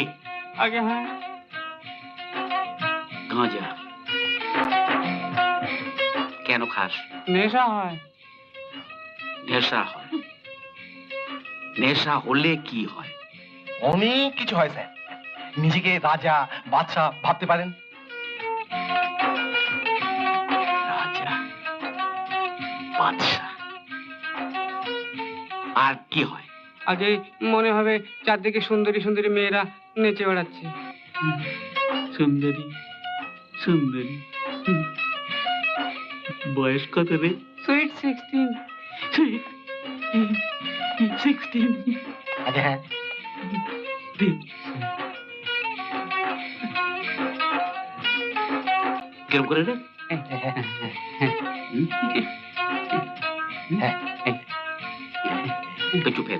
কি আগে হ্যাঁ গাঁজা কেন খাস নেশা হয় নেশা হয় নেশা হলে কি হয় অনেক কিছু হয় স্যার নিজেকে রাজা বাদশা ভাবতে পারেন রাজা আর কি হয় আগে মনে হবে চারদিকে সুন্দরী সুন্দরী মেয়েরা নেচে বেড়াচ্ছে। সুন্দরী সুন্দরী। বয়স কত রে? সুইট সিক্সটিন সিক্সটিন আচ্ছা হ্যাঁ। কিরম করে রে? হ্যাঁ। একটু চুপে।